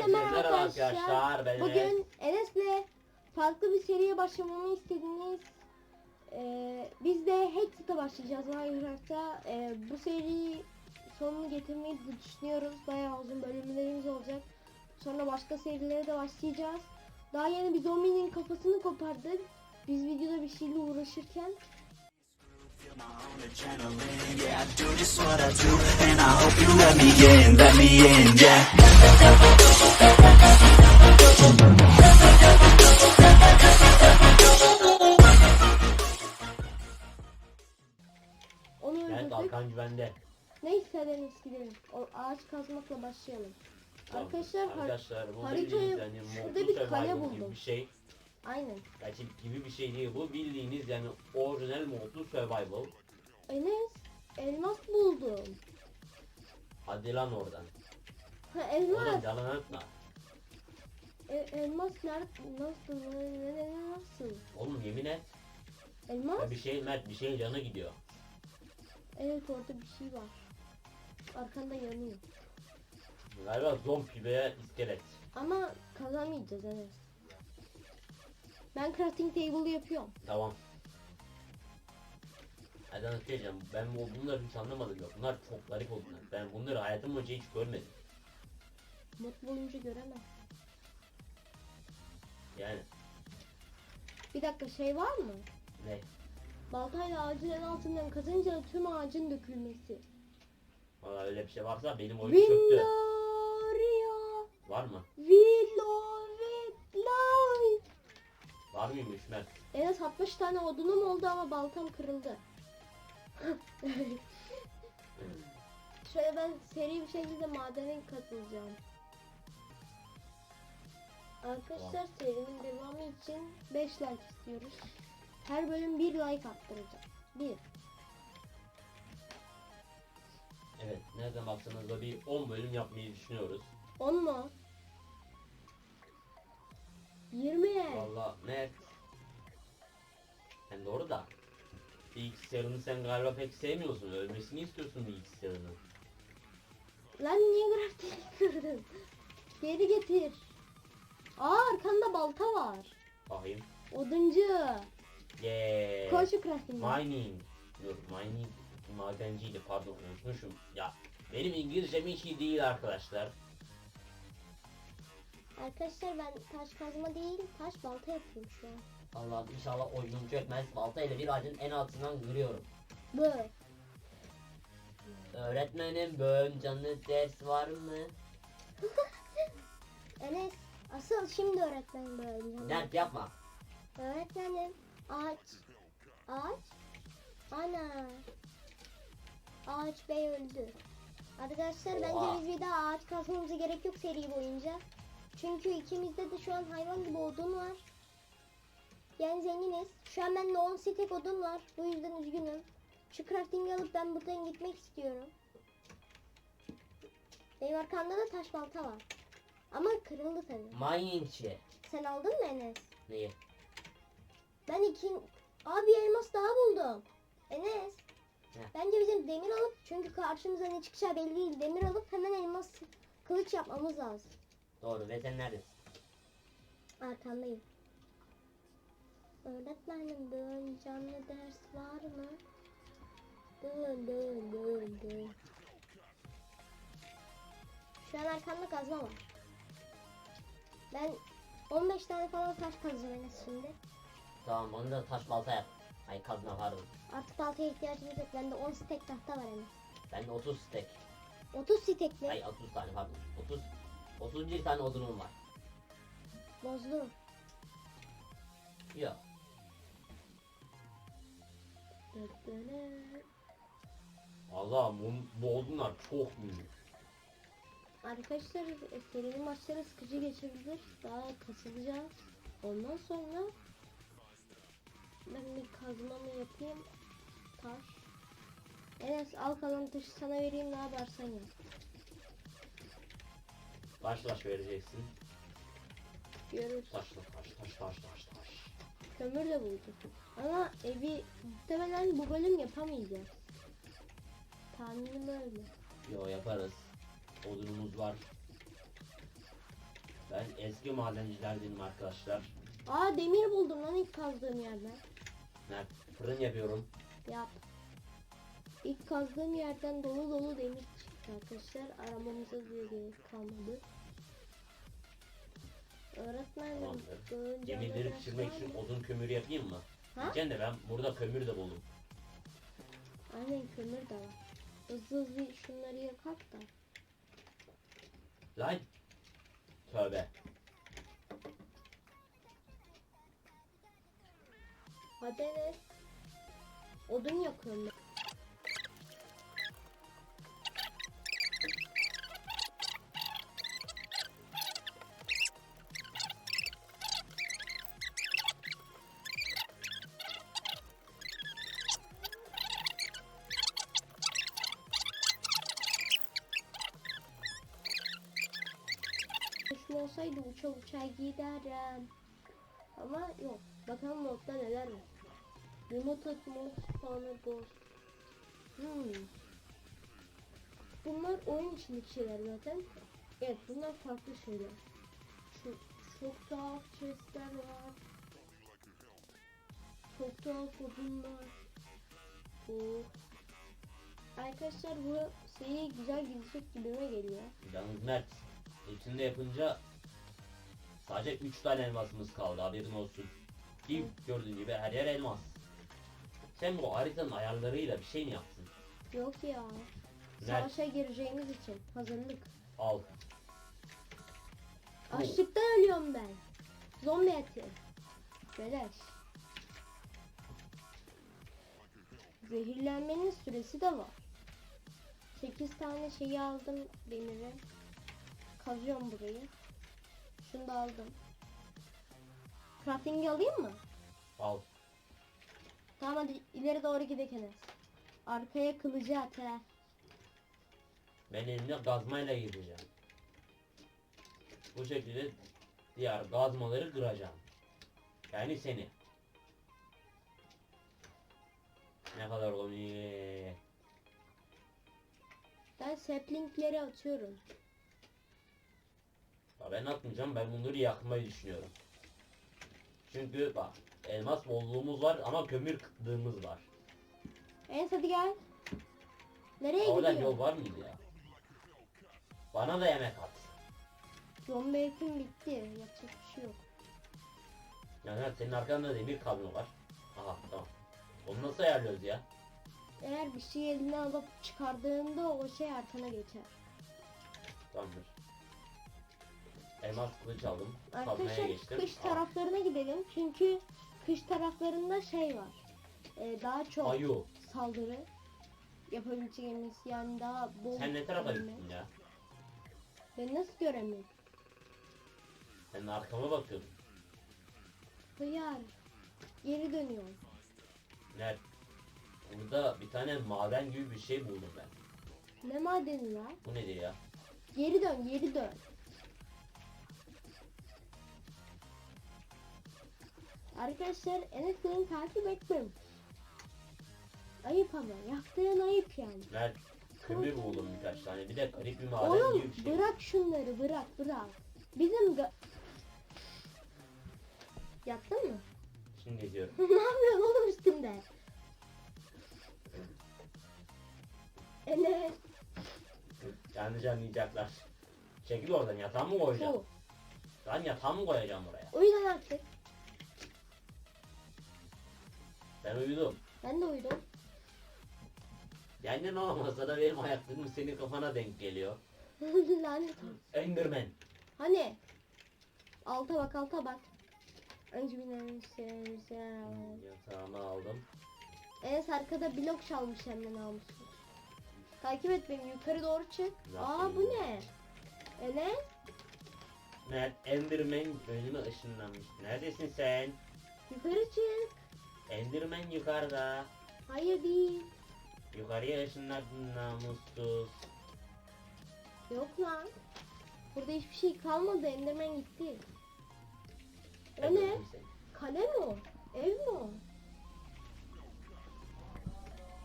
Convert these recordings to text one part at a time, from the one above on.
Herkese merhaba arkadaşlar. ben Bugün Enes'le farklı bir seriye başlamamı istediniz. Ee, biz de Hexit'e başlayacağız Minecraft'ta. Ee, bu seri sonunu getirmeyi düşünüyoruz. Bayağı uzun bölümlerimiz olacak. Sonra başka serilere de başlayacağız. Daha yeni bir zombinin kafasını kopardık. Biz videoda bir şeyle uğraşırken. Onu Evet öldürdük. Alkan güvende. Neyse Enes gidelim. O ağaç kazmakla başlayalım. Arkadaşlar, har- arkadaşlar bu haritayı- şurada bir kale Survival gibi buldum. bir şey. Aynen. Gerçek gibi bir şey değil bu. Bildiğiniz yani orijinal Mortal Survival. Enes elmas buldum. Hadi lan oradan. Ha Oradan elmas. yalan atma. E, elmas nerede? Nasıl? Ne, ne, ne, nasıl? Oğlum yemin et. Elmas? Ya bir şey Mert bir şeyin canı gidiyor. Evet orada bir şey var. Arkanda yanıyor. Galiba zombi veya iskelet. Ama kazanmayacağız Enes. Ben crafting table yapıyorum. Tamam. Hadi anlatacağım. Ben bu bunları hiç anlamadım yok. Bunlar çok garip oldular. Ben bunları hayatım boyunca hiç görmedim. Mod bulunca göremez. Yani Bir dakika şey var mı? ne? Baltayla ağacın en altından kazınca tüm ağacın dökülmesi. Valla öyle bir şey varsa benim oyun çöktü. Windoria. Var mı? Light. Var mıymış Mert? Az 60 tane odunum oldu ama baltam kırıldı. Şöyle ben seri bir şekilde madene katılacağım. Arkadaşlar serinin devamı için 5 like istiyoruz. Her bölüm 1 like attıracağım. 1. Evet, nereden baksanız da bir 10 bölüm yapmayı düşünüyoruz. 10 mu? 20. Valla Mert. Sen doğru da. Bilgisayarını sen galiba pek sevmiyorsun. Ölmesini istiyorsun bilgisayarının. Lan niye grafiği kırdın? Geri getir. Aa arkanda balta var. Bakayım. Oduncu. Yeah. Şu crafting'e. Mining. Yok mining madenciydi pardon unutmuşum. Ya benim İngilizcem hiç iyi değil arkadaşlar. Arkadaşlar ben taş kazma değil taş balta yapıyorum şu an. Allah'ım inşallah oyunum çökmez. Balta ile bir ağacın en altından kırıyorum. Böyle. Öğretmenim bugün canlı ders var mı? Enes asıl şimdi öğretmenim böyle. Mert yapma. Öğretmenim ağaç. Ağaç. Ana. Ağaç bey öldü. Arkadaşlar Oha. bence biz bir daha ağaç kazmamıza gerek yok seri boyunca. Çünkü ikimizde de şu an hayvan gibi odun var. Yani zenginiz. Şu an bende 10 stek odun var. Bu yüzden üzgünüm. Şu crafting'i alıp ben buradan gitmek istiyorum. Benim arkamda da taş balta var. Ama kırıldı tabii. Miningçi. Sen aldın mı Enes? Neyi? Ben iki... Abi elmas daha buldum. Enes. Heh. Bence bizim demir alıp çünkü karşımıza ne çıkacağı belli değil. Demir alıp hemen elmas kılıç yapmamız lazım. Doğru ve sen neredesin? Arkandayım. Öğretmenim dön canlı ders var mı? Dön dön dön dön. Şu an arkamda kazma var. Ben 15 tane falan taş kazacağım Enes şimdi. Tamam onu da taş balta yap. Ay kazma pardon. Artık baltaya ihtiyacımız yok. Bende 10 stek tahta var Enes. Bende 30 stek. 30 stek mi? Ay 30 tane pardon. 30 31 tane odunum var. Bozdu. Yok. Allah bu, bu odunlar çok büyük. Arkadaşlar serinin maçları sıkıcı geçebilir. Daha kasılacağız. Ondan sonra ben bir kazmamı yapayım. Taş. Enes al kalan taşı sana vereyim ne yaparsan yap. Taş taş vereceksin. Görürüz. Taş taş taş taş taş taş. Kömür de bulduk. Ama evi muhtemelen bu bölüm yapamayacağız. Tahminim öyle. Yo yaparız. Odunumuz var. Ben eski madencilerdenim arkadaşlar. Aa demir buldum lan ilk kazdığım yerden. Ben fırın yapıyorum. Yap. İlk kazdığım yerden dolu dolu demir arkadaşlar. Aramamıza bile gerek kalmadı. Öğretmenim. Görünce Demirleri pişirmek için odun kömürü yapayım mı? Ha? Diyeceğim de ben burada kömür de buldum. Aynen kömür de var. Hızlı hızlı şunları yakak da. Lan. Tövbe. Hadi Enes. Odun yakıyorum olsaydı uça uça giderim. Ama yok. Bakalım modda neler var. Remote Atmos Spawner Ghost. Hmm. Bunlar oyun içindeki şeyler zaten. Evet bunlar farklı şeyler. Şu, çok tuhaf chestler var. Çok tuhaf odunlar. Oh. Arkadaşlar bu seri güzel gidecek gibime geliyor. Yalnız Mert. Hepsini de yapınca sadece 3 tane elmasımız kaldı haberin olsun. Ki gördüğün gibi her yer elmas. Sen bu haritanın ayarlarıyla bir şey mi yaptın? Yok ya. Savaşa gireceğimiz için hazırlık. al. Açlıktan ölüyorum ben. Zombi eti. Beleş. Zehirlenmenin süresi de var. 8 tane şeyi aldım demiri. Kazıyorum burayı. Şunu da aldım. Crafting'i alayım mı? Al. Tamam hadi ileri doğru gidelim. Arkaya kılıcı at he. Ben elimde gazmayla gireceğim. Bu şekilde diğer gazmaları kıracağım. Yani seni. Ne kadar komik. Ben saplingleri atıyorum. Ben atmayacağım ben bunları yakmayı düşünüyorum. Çünkü bak elmas bolluğumuz var ama kömür kıtlığımız var. Enes hadi gel. Nereye Oradan gidiyor? yol var mıydı ya? Bana da yemek at. Zombi etim bitti. Yapacak bir şey yok. Yani senin arkanda demir kablo var. Aha tamam. Onu nasıl ayarlıyoruz ya? Eğer bir şey eline alıp çıkardığında o şey arkana geçer. Tamamdır. Elmas kılıç aldım. Kazmaya Arkadaşlar geçtim. kış Aa, taraflarına gidelim. Çünkü kış taraflarında şey var. Ee, daha çok Ayu. saldırı yapabileceğimiz yani daha bol Sen ne tarafa görme. gittin ya? Ben nasıl göremiyorum? Ben arkama bakıyordum. Hıyar. Geri dönüyorum. Nerede? Burada bir tane maden gibi bir şey buldum ben. Ne madeni var? Bu nedir ya? Geri dön, geri dön. Arkadaşlar Enes beni takip etmemiş. Ayıp ama yaptığın ayıp yani. Ben kömür buldum birkaç tane. Bir de garip bir maden Oğlum gibi bir şey. bırak şunları bırak bırak. Bizim ga- Yattın mı? Şimdi geziyorum. ne yapıyorsun oğlum üstümde? Enes. Yanlış anlayacaklar. Çekil oradan yatağımı koyacağım. Bu. Ben yatağımı koyacağım buraya. Uyudun artık. Ben uyudum. Ben de uyudum. Yani ne olmasa da benim ayaklarım senin kafana denk geliyor. Lanet olsun. Enderman. Hani? Alta bak alta bak. Önce sen sen. Yatağımı aldım. Enes arkada blok çalmış hem de namussuz. Takip et beni yukarı doğru çık. Aa bu ya? ne? Enes Mert Enderman önüme ışınlanmış. Neredesin sen? yukarı çık. Enderman yukarıda. Hayır değil. Yukarıya ışınladın namussuz. Yok lan. Burada hiçbir şey kalmadı. Enderman gitti. O ne? Kale mi o? Ev mi o?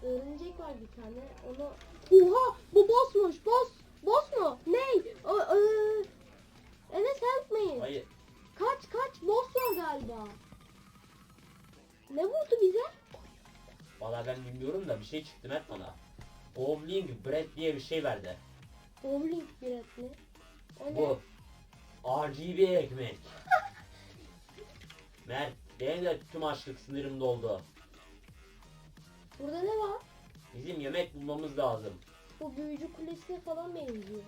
Örümcek var bir tane. Onu... Oha! Bu bossmuş. Boss. Boss mu? Ney? Ö- e, Enes help me. Hayır. Kaç kaç. Boss var galiba. Vallahi ben bilmiyorum da bir şey çıktı Mert bana. Bowling bread diye bir şey verdi. Bowling bilet mi? O ne? Bu RGB ekmek. Mert benim de tüm açlık sınırım doldu. Burada ne var? Bizim yemek bulmamız lazım. Bu büyücü kulesine falan benziyor.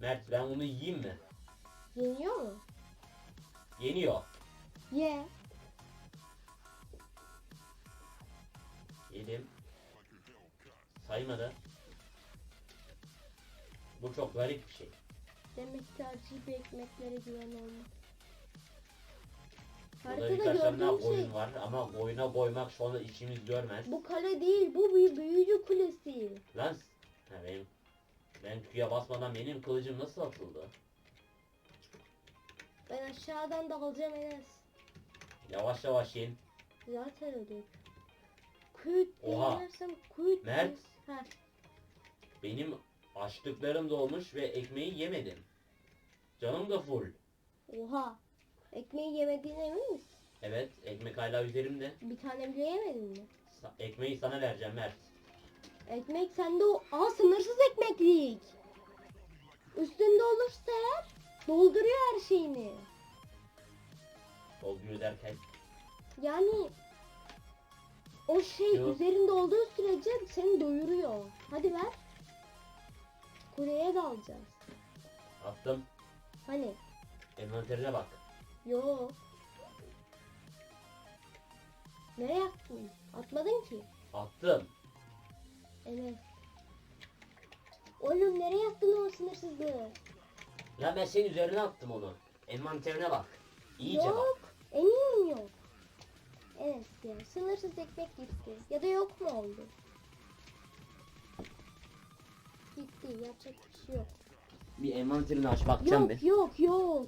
Mert ben onu yiyeyim mi? Yeniyor mu? Yeniyor. Ye. Yedim. Saymadı. Bu çok garip bir şey. Demek ki RGB ekmeklere güven olmaz. Burada Haritada birkaç tane daha gördüğüm oyun şey var ama oyuna koymak şu anda işimiz görmez. bu kale değil bu bir büyücü kulesi. Lan ha, benim ben tüye basmadan benim kılıcım nasıl atıldı? Ben aşağıdan da alacağım Enes. Yavaş yavaş in. Zaten öyle. Kuyut Oha. denersem kuyut. Mert. Ha. Benim açlıklarım dolmuş ve ekmeği yemedim. Canım da full. Oha. Ekmeği yemediğine emin misin? Evet ekmek hala üzerimde. Bir tane bile yemedin mi? Sa- ekmeği sana vereceğim Mert. Ekmek sende o... Aa sınırsız ekmeklik. Üstünde olursa eğer dolduruyor her şeyini. Dolduruyor derken. Yani o şey Yok. üzerinde olduğu sürece seni doyuruyor. Hadi ver. Kuleye de alacağız. Attım. Hani? Envanterine bak. Yok. Nereye attın? Atmadın ki. Attım. Enes. Oğlum nereye attın o sınırsızlığı? Ya ben senin üzerine attım onu. Envanterine bak. İyice yok. bak. Eminim yok. Enes ya sınırsız ekmek gitti. Ya da yok mu oldu? Gitti yapacak bir şey yok. Bir envanterini aç bakacağım Yok yok yok.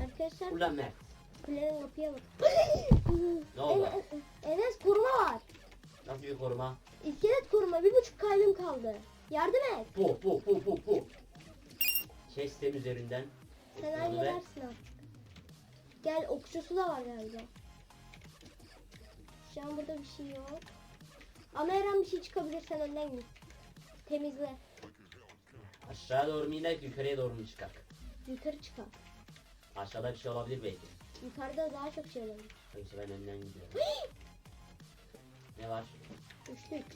Arkadaşlar Ulan Mert. kulenin kapıya bak. Ne oldu? Enes, Enes koruma var. Nasıl bir koruma? İskelet koruma bir buçuk kalbim kaldı. Yardım et. Bu bu bu bu bu. Kestim üzerinden. Sen Kestim onu halledersin artık. Gel okçusu da var galiba. Şu an burada bir şey yok. Ama her an bir şey çıkabilir sen önden git. Temizle. aşağı doğru mu inek yukarıya doğru mu çıkak? Yukarı çıkar. Aşağıda bir şey olabilir belki. Yukarıda daha çok şey olabilir. Neyse ben önden gidiyorum. ne var? Üçlük.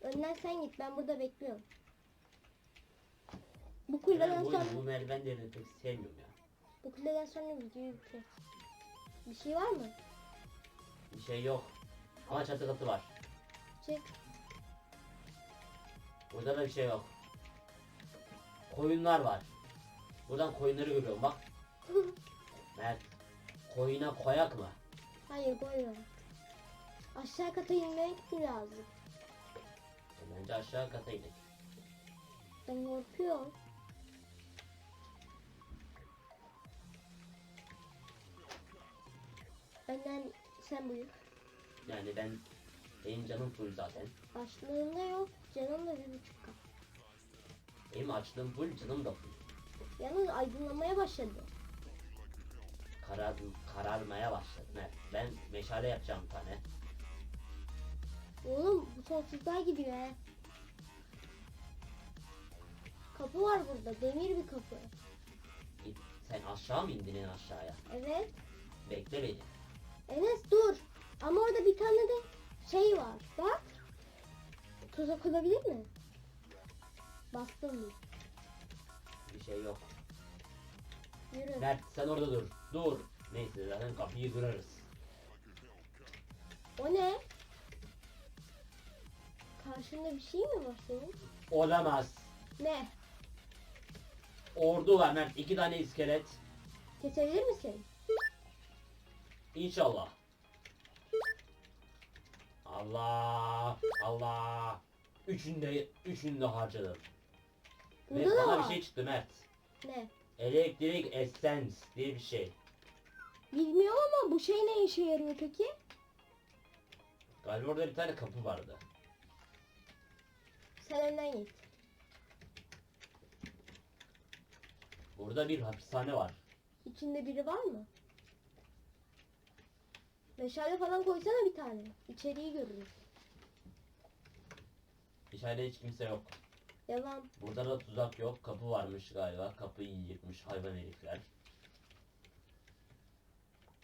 Önden sen git ben burada bekliyorum. Bu kuleden Ben bu, sonra bu merdivenlerini pek sevmiyorum ya. bu kuleden sonra videoyu bitir. Bir şey var mı? Bir şey yok. Ama çatı katı var. Çık. Burada da bir şey yok. Koyunlar var. Buradan koyunları görüyorum bak. Mert. Koyuna koyak mı? Hayır koyma. Aşağı kata inmek lazım? Bence aşağı kata inek. Ben korkuyorum. Önden sen buyur. Yani ben benim canım full zaten. Başlığında yok. Canım da bir buçuk kat. Benim açlığım full canım da full. Yalnız aydınlamaya başladı. Karar, kararmaya başladı. Mert. Ben meşale yapacağım bir tane. Oğlum bu sonsuzluğa gidiyor he. Kapı var burada. Demir bir kapı. Sen aşağı mı indin en aşağıya? Evet. Bekle beni. Enes dur. Ama orada bir tane de şey var. Bak. Tuzak olabilir mi? Bastım mı? Bir şey yok. Yürü. Mert sen orada dur. Dur. Neyse zaten kapıyı kırarız. O ne? Karşında bir şey mi var senin? Olamaz. Ne? Ordu var Mert. iki tane iskelet. Kesebilir misin? İnşallah. Allah. Allah. Üçünü de, üçünü de harcadım. Ve Burada da bana var. bir şey çıktı Mert. Ne? Elektrik essence diye bir şey. Bilmiyorum ama bu şey ne işe yarıyor peki? Galiba orada bir tane kapı vardı. Sen önden git. Burada bir hapishane var. İçinde biri var mı? Meşale falan koysana bir tane. İçeriği görürüz. İçeride hiç kimse yok. Yalan. Burada da tuzak yok. Kapı varmış galiba. Kapıyı yıkmış hayvan herifler.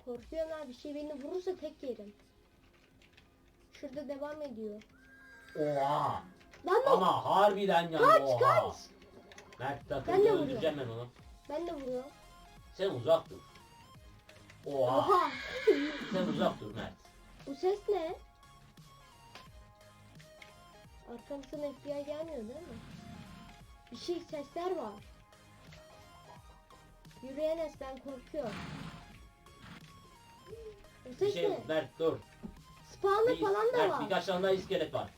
Korkuyorum abi. Bir şey beni vurursa tek yerim. Şurada devam ediyor. Oha! Lan lan. Ama harbiden yani Kaç, oha. kaç. Mert Ben de öldüreceğim ben onu. Ben de vuruyorum. Sen uzak dur. Oha! Oha. Sen uzak dur Mert. Bu ses ne? Arkamızdan FBI gelmiyor değil mi? Bir şey sesler var. Yürüyen es ben korkuyorum. Bu Bir ses şey ne? Mert dur. Spawner Bir- falan da Mert var. birkaç tane daha iskelet var.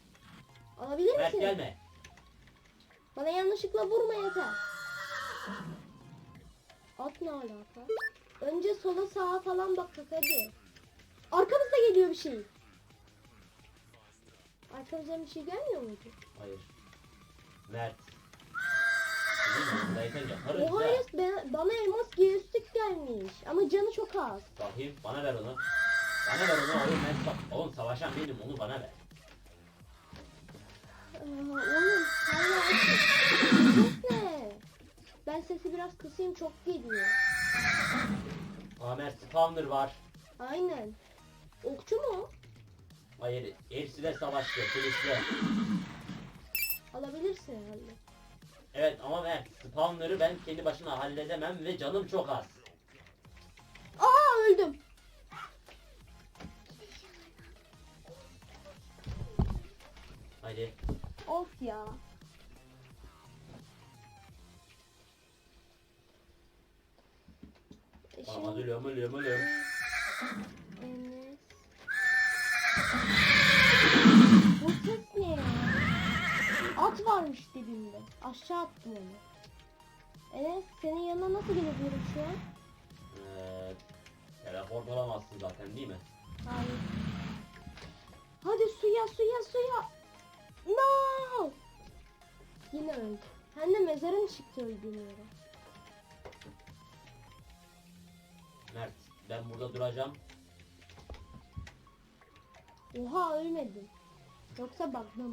Alabilir Mert misin? gelme. Bana yanlışlıkla vurma yeter. At ne alaka? Önce sola sağa falan bak bak hadi. Arkamızda geliyor bir şey. Arkamızdan bir şey gelmiyor muydu? Hayır. Mert. Oha. Enes ben- bana elmas geostik gelmiş. Ama canı çok az. Bakayım bana ver onu. Bana ver onu oğlum Mert bak. Oğlum savaşan benim onu bana ver. Aa, oğlum. Ses ne? Ben sesi biraz kısayım çok geliyor. Aa Mert spawner var. Aynen. Okçu mu? Hayır hepsiyle savaştı kılıçlı. Alabilirsin herhalde. Evet ama Mert spawner'ı ben kendi başıma halledemem ve canım çok az. Aa öldüm. Haydi. Of ya. Şimdi ölüyorum ölüyorum ölüyorum. Bu ses ne ya? At varmış dibinde. Aşağı attım onu. Enes senin yanına nasıl gelebilirim şu an? Ee, teleport olamazsın zaten değil mi? Hayır. Hadi suya suya suya. No! Yine öldü. Hem de mezarın çıktı öldüğüm yere. Mert ben burada duracağım. Oha ölmedim. Yoksa bakmam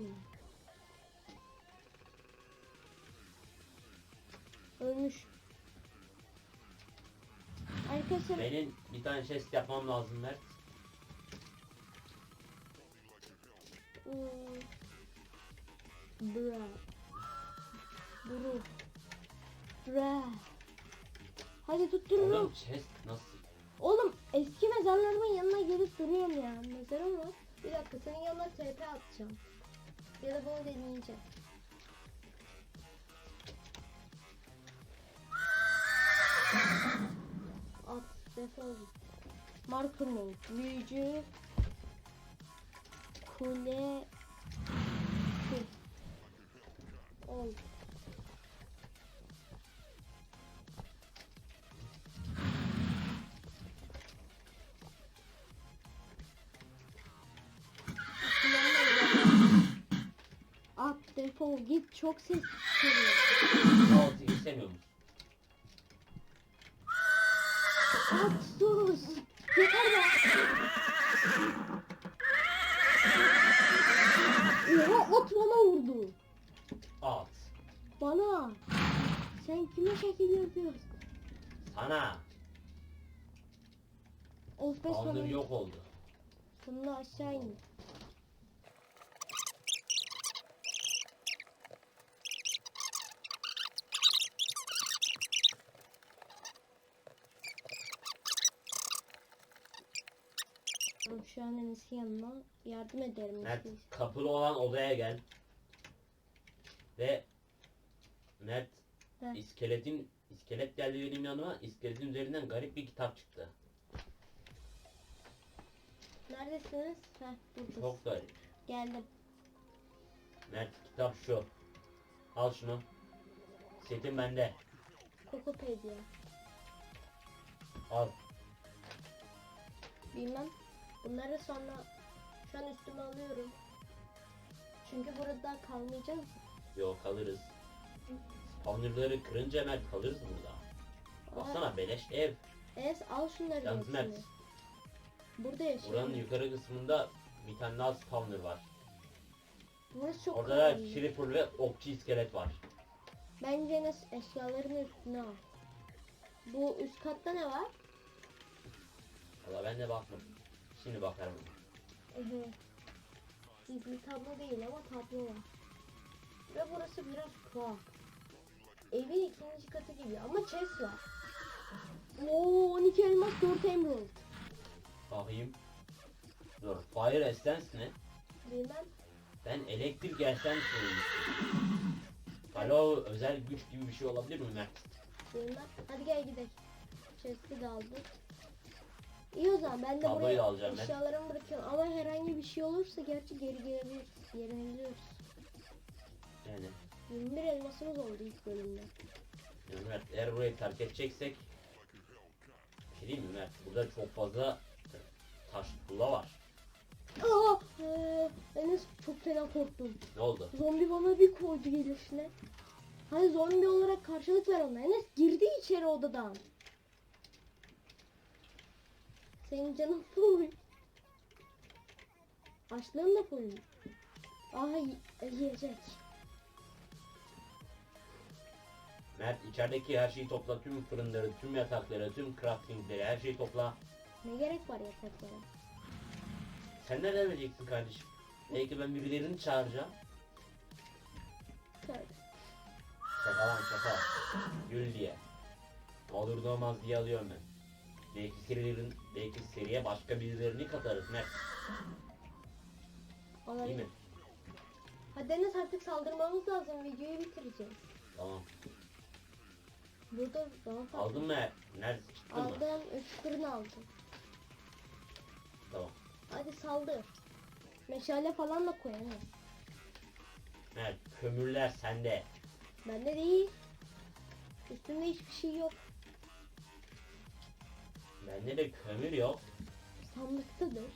Ölmüş. Arkadaşlar Benim bir tane chest yapmam lazım Mert. Hmm. Bra. Bru. Bra. Hadi tuttururum. Oğlum chest nasıl? Eski mezarlarımın yanına gelip duruyorum ya. Mezarım var. Bir dakika senin yanına TP atacağım. Ya da bunu deneyeceğim. At defol. Marker mode. Büyücü. Kule. Kul. Oldu. Defol git çok ses çıkarıyor. Altı istemiyorum. At sus. Yeter be. Oha at bana vurdu. At. Bana. Sen kime şekil yapıyorsun? Sana. Of be Spawner sonunda, yok oldu. sonunda aşağı in. Şu an Enes'in yanına yardım ederim. Mert Enes'e. kapılı olan odaya gel. Ve Mert Heh. iskeletin iskelet geldi benim yanıma. İskeletin üzerinden garip bir kitap çıktı. Neredesiniz? Heh buradasın. Çok garip. Geldim. Mert kitap şu. Al şunu. Setim bende. Kokopedia. Al. Bilmem. Bunları sonra şu an üstüme alıyorum. Çünkü burada kalmayacağız. Yok kalırız. Spawnerları kırınca Mert kalırız burada. Baksana beleş ev. Enes al şunları Yalnız Mert. Burada yaşıyor. Buranın yukarı kısmında bir tane daha spawner var. Burası çok Orada da creeper ve okçu iskelet var. Bence Enes eşyaların üstüne al. Bu üst katta ne var? Valla ben de bakmadım. Şimdi bakarım. Ehe. Gizli tablo değil ama tablo var. Ve burası biraz tuhaf. Evin ikinci katı gibi ama chest var. Oo 12 elmas 4 emerald. Bakayım. Dur. Fire Essence ne? Bilmem. Ben elektrik Essence duymuştum. Alo özel güç gibi bir şey olabilir mi Mert? Bilmem. Hadi gel gidelim. Chest'i de aldık. İyi o zaman ben de Tabloyu buraya da alacağım ben. eşyalarımı bırakıyorum. Ama herhangi bir şey olursa gerçi geri gelebiliriz. Yerine gidiyoruz. Yani 21 elmasımız oldu ilk bölümde. Mert eğer burayı terk edeceksek bir şey diyeyim mi Mert? Burada çok fazla taş tuğla var. Aa, eee, Enes çok fena korktum. Ne oldu? Zombi bana bir koydu gelişine. Hani zombi olarak karşılık ver ona. Enes girdi içeri odadan. Senin canın full. Açlığın da full. Aha yiyecek. Mert içerideki her şeyi topla. Tüm fırınları, tüm yatakları, tüm craftingleri her şeyi topla. Ne gerek var yataklara? Sen nereden vereceksin kardeşim? Belki ben birilerini çağıracağım. Tövbe. Şaka lan şaka. Gül diye. Olur ne olmaz diye alıyorum ben. Belki serilerin, belki seriye başka birilerini katarız Mert. Değil Olabilir. mi? Hadi Enes artık saldırmamız lazım. Videoyu bitireceğiz. Tamam. Burada daha fazla. Aldın mı? Nerede çıktın mı? Aldım. Fırın aldım. Tamam. Hadi saldır. Meşale falan da koy Enes. Mert kömürler sende. Bende değil. Üstümde hiçbir şey yok. Bende de kömür yok. Sandıktadır.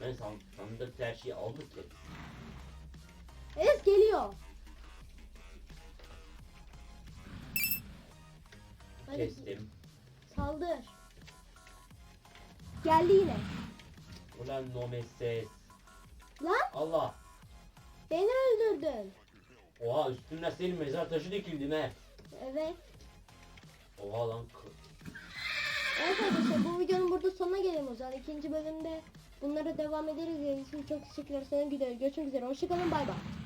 Ben san sandıkta her şeyi aldık ya. Enes geliyor. Hadi Kestim. saldır. Geldi yine. Ulan no messes. Lan Allah. beni öldürdün. Oha üstünden senin mezar taşı dikildi Mert. Evet. Oha lan. k- Evet arkadaşlar bu videonun burada sonuna gelelim o zaman. İkinci bölümde bunlara devam ederiz. Yani çok teşekkürler. Sana gidiyor. Görüşmek üzere. Hoşçakalın. Bay bay.